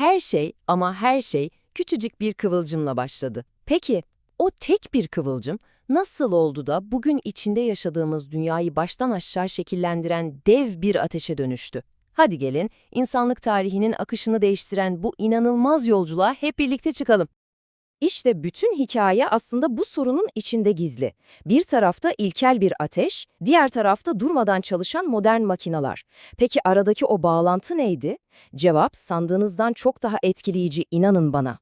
Her şey ama her şey küçücük bir kıvılcımla başladı. Peki o tek bir kıvılcım nasıl oldu da bugün içinde yaşadığımız dünyayı baştan aşağı şekillendiren dev bir ateşe dönüştü? Hadi gelin insanlık tarihinin akışını değiştiren bu inanılmaz yolculuğa hep birlikte çıkalım. İşte bütün hikaye aslında bu sorunun içinde gizli. Bir tarafta ilkel bir ateş, diğer tarafta durmadan çalışan modern makineler. Peki aradaki o bağlantı neydi? Cevap sandığınızdan çok daha etkileyici inanın bana.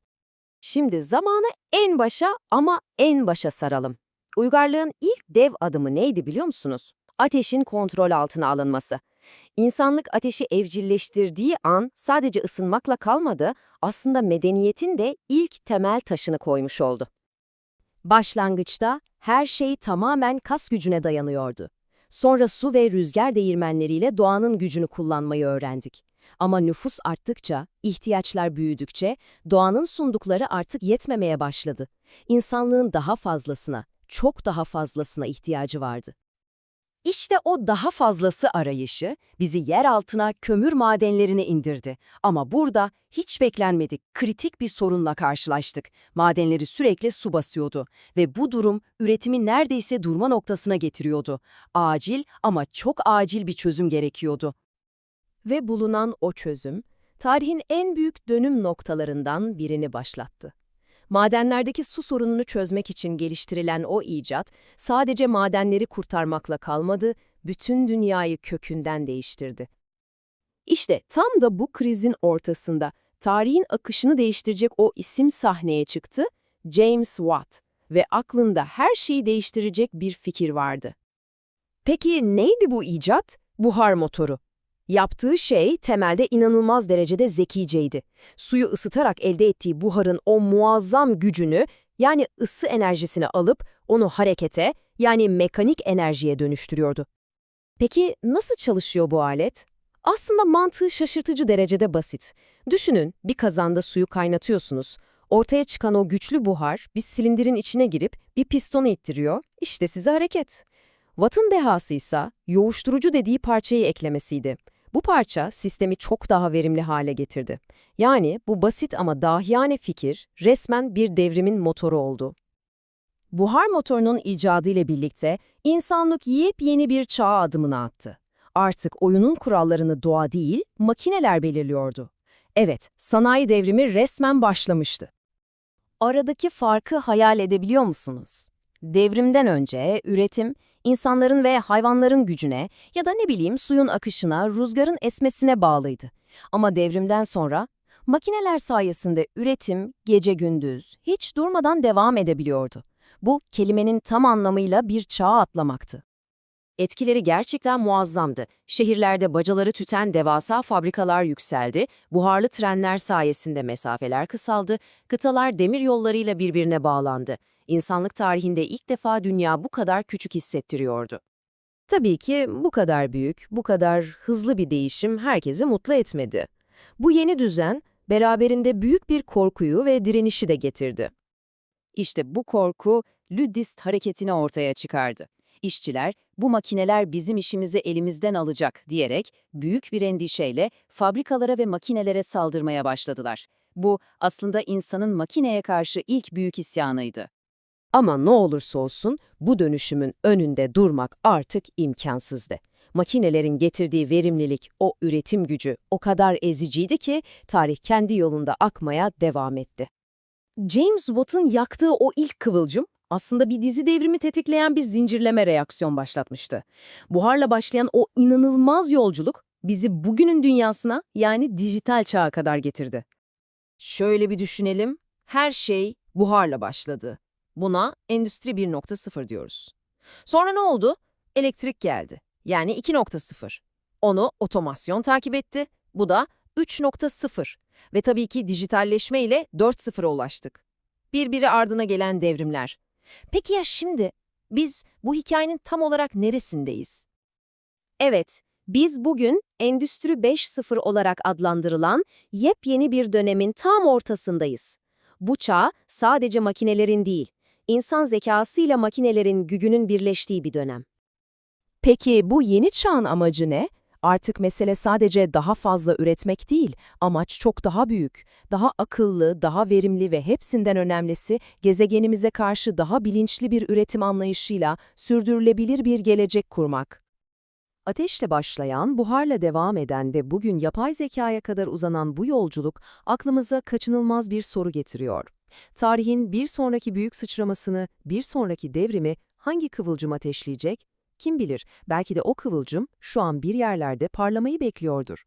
Şimdi zamanı en başa ama en başa saralım. Uygarlığın ilk dev adımı neydi biliyor musunuz? Ateşin kontrol altına alınması. İnsanlık ateşi evcilleştirdiği an sadece ısınmakla kalmadı, aslında medeniyetin de ilk temel taşını koymuş oldu. Başlangıçta her şey tamamen kas gücüne dayanıyordu. Sonra su ve rüzgar değirmenleriyle doğanın gücünü kullanmayı öğrendik. Ama nüfus arttıkça, ihtiyaçlar büyüdükçe doğanın sundukları artık yetmemeye başladı. İnsanlığın daha fazlasına, çok daha fazlasına ihtiyacı vardı. İşte o daha fazlası arayışı bizi yer altına kömür madenlerine indirdi. Ama burada hiç beklenmedik kritik bir sorunla karşılaştık. Madenleri sürekli su basıyordu ve bu durum üretimi neredeyse durma noktasına getiriyordu. Acil ama çok acil bir çözüm gerekiyordu. Ve bulunan o çözüm, tarihin en büyük dönüm noktalarından birini başlattı. Madenlerdeki su sorununu çözmek için geliştirilen o icat, sadece madenleri kurtarmakla kalmadı, bütün dünyayı kökünden değiştirdi. İşte tam da bu krizin ortasında, tarihin akışını değiştirecek o isim sahneye çıktı, James Watt ve aklında her şeyi değiştirecek bir fikir vardı. Peki neydi bu icat? Buhar motoru. Yaptığı şey temelde inanılmaz derecede zekiceydi. Suyu ısıtarak elde ettiği buharın o muazzam gücünü yani ısı enerjisini alıp onu harekete yani mekanik enerjiye dönüştürüyordu. Peki nasıl çalışıyor bu alet? Aslında mantığı şaşırtıcı derecede basit. Düşünün bir kazanda suyu kaynatıyorsunuz. Ortaya çıkan o güçlü buhar bir silindirin içine girip bir pistonu ittiriyor. İşte size hareket. Watt'ın dehası ise yoğuşturucu dediği parçayı eklemesiydi. Bu parça sistemi çok daha verimli hale getirdi. Yani bu basit ama dahiyane fikir resmen bir devrimin motoru oldu. Buhar motorunun icadı ile birlikte insanlık yepyeni bir çağ adımını attı. Artık oyunun kurallarını doğa değil, makineler belirliyordu. Evet, sanayi devrimi resmen başlamıştı. Aradaki farkı hayal edebiliyor musunuz? Devrimden önce üretim, insanların ve hayvanların gücüne ya da ne bileyim suyun akışına, rüzgarın esmesine bağlıydı. Ama devrimden sonra makineler sayesinde üretim gece gündüz hiç durmadan devam edebiliyordu. Bu kelimenin tam anlamıyla bir çağa atlamaktı. Etkileri gerçekten muazzamdı. Şehirlerde bacaları tüten devasa fabrikalar yükseldi, buharlı trenler sayesinde mesafeler kısaldı, kıtalar demir yollarıyla birbirine bağlandı. İnsanlık tarihinde ilk defa dünya bu kadar küçük hissettiriyordu. Tabii ki bu kadar büyük, bu kadar hızlı bir değişim herkesi mutlu etmedi. Bu yeni düzen beraberinde büyük bir korkuyu ve direnişi de getirdi. İşte bu korku Lüddist hareketini ortaya çıkardı. İşçiler, bu makineler bizim işimizi elimizden alacak diyerek büyük bir endişeyle fabrikalara ve makinelere saldırmaya başladılar. Bu aslında insanın makineye karşı ilk büyük isyanıydı. Ama ne olursa olsun bu dönüşümün önünde durmak artık imkansızdı. Makinelerin getirdiği verimlilik, o üretim gücü o kadar eziciydi ki tarih kendi yolunda akmaya devam etti. James Watt'ın yaktığı o ilk kıvılcım aslında bir dizi devrimi tetikleyen bir zincirleme reaksiyon başlatmıştı. Buharla başlayan o inanılmaz yolculuk bizi bugünün dünyasına yani dijital çağa kadar getirdi. Şöyle bir düşünelim, her şey buharla başladı. Buna Endüstri 1.0 diyoruz. Sonra ne oldu? Elektrik geldi. Yani 2.0. Onu otomasyon takip etti. Bu da 3.0. Ve tabii ki dijitalleşme ile 4.0'a ulaştık. Birbiri ardına gelen devrimler. Peki ya şimdi biz bu hikayenin tam olarak neresindeyiz? Evet, biz bugün Endüstri 5.0 olarak adlandırılan yepyeni bir dönemin tam ortasındayız. Bu çağ sadece makinelerin değil, insan zekasıyla makinelerin gücünün birleştiği bir dönem. Peki bu yeni çağın amacı ne? Artık mesele sadece daha fazla üretmek değil, amaç çok daha büyük. Daha akıllı, daha verimli ve hepsinden önemlisi gezegenimize karşı daha bilinçli bir üretim anlayışıyla sürdürülebilir bir gelecek kurmak. Ateşle başlayan, buharla devam eden ve bugün yapay zekaya kadar uzanan bu yolculuk aklımıza kaçınılmaz bir soru getiriyor. Tarihin bir sonraki büyük sıçramasını, bir sonraki devrimi hangi kıvılcım ateşleyecek? Kim bilir, belki de o kıvılcım şu an bir yerlerde parlamayı bekliyordur.